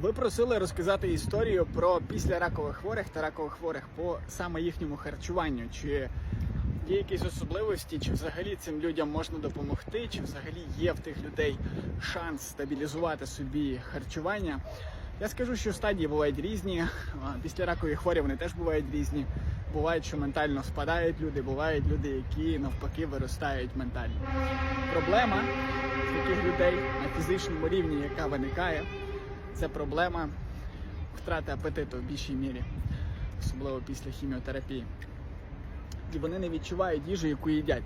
Ви просили розказати історію про післяракових хворих та ракових хворих по саме їхньому харчуванню. Чи є якісь особливості, чи взагалі цим людям можна допомогти, чи взагалі є в тих людей шанс стабілізувати собі харчування? Я скажу, що стадії бувають різні. а, Післяракові хворі вони теж бувають різні. Бувають, що ментально спадають люди, бувають люди, які навпаки виростають ментально. Проблема таких людей на фізичному рівні, яка виникає, це проблема втрати апетиту в більшій мірі, особливо після хіміотерапії. І вони не відчувають їжу, яку їдять.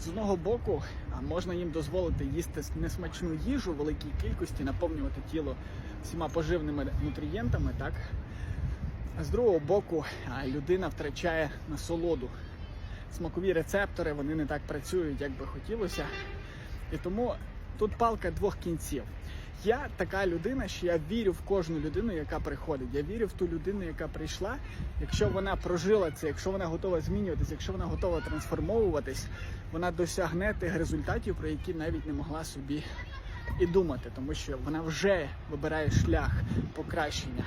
З одного боку, можна їм дозволити їсти несмачну їжу в великій кількості, наповнювати тіло всіма поживними нутрієнтами, так? А з другого боку, людина втрачає насолоду. Смакові рецептори вони не так працюють, як би хотілося. І тому тут палка двох кінців. Я така людина, що я вірю в кожну людину, яка приходить. Я вірю в ту людину, яка прийшла. Якщо вона прожила це, якщо вона готова змінюватися, якщо вона готова трансформовуватись, вона досягне тих результатів, про які навіть не могла собі і думати, тому що вона вже вибирає шлях покращення.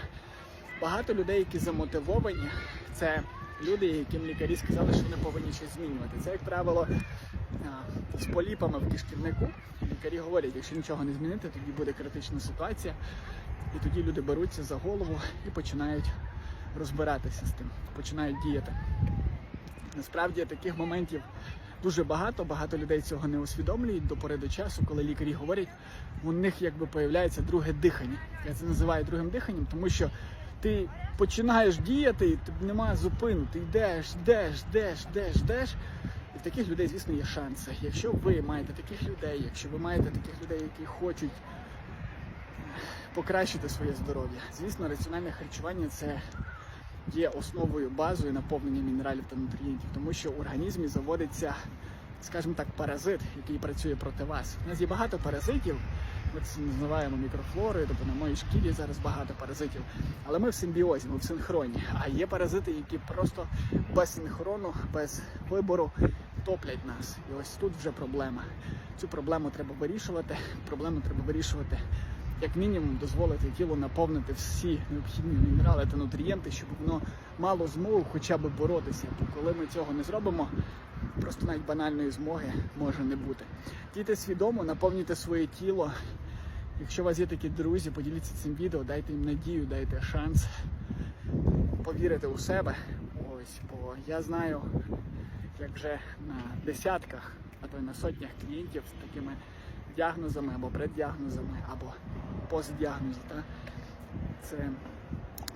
Багато людей, які замотивовані, це люди, яким лікарі сказали, що вони повинні щось змінювати. Це, як правило, з поліпами в кишківнику. Лікарі говорять, якщо нічого не змінити, тоді буде критична ситуація. І тоді люди беруться за голову і починають розбиратися з тим, починають діяти. Насправді таких моментів дуже багато. Багато людей цього не усвідомлюють до пори до часу, коли лікарі говорять, у них якби появляється друге дихання. Я це називаю другим диханням, тому що ти починаєш діяти, і немає зупину. Ти йдеш, йдеш, йдеш, йдеш, йдеш. І в таких людей, звісно, є шанси. Якщо ви маєте таких людей, якщо ви маєте таких людей, які хочуть покращити своє здоров'я, звісно, раціональне харчування це є основою базою наповнення мінералів та нутрієнтів, тому що в організмі заводиться, скажімо так, паразит, який працює проти вас. У нас є багато паразитів. Ми це називаємо мікрофлорою, тобто на моїй шкірі зараз багато паразитів. Але ми в симбіозі, ми в синхроні. А є паразити, які просто без синхрону, без вибору топлять нас. І ось тут вже проблема. Цю проблему треба вирішувати. Проблему треба вирішувати. Як мінімум дозволити тілу наповнити всі необхідні мінерали та нутрієнти, щоб воно мало змогу хоча б боротися. Бо коли ми цього не зробимо, просто навіть банальної змоги може не бути. Дійте свідомо, наповнюйте своє тіло. Якщо у вас є такі друзі, поділіться цим відео, дайте їм надію, дайте шанс повірити у себе. Ось, бо я знаю, як вже на десятках, а то й на сотнях клієнтів з такими діагнозами або преддіагнозами, або постдіагнозі. Та? Це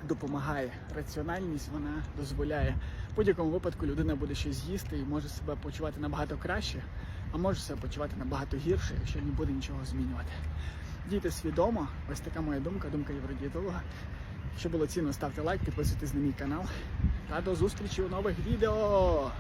допомагає. Раціональність вона дозволяє. В будь-якому випадку людина буде щось їсти і може себе почувати набагато краще, а може себе почувати набагато гірше, якщо не буде нічого змінювати. Дійте свідомо, ось така моя думка, думка євродієтолога. Якщо було цінно, ставте лайк, підписуйтесь на мій канал. Та до зустрічі у нових відео.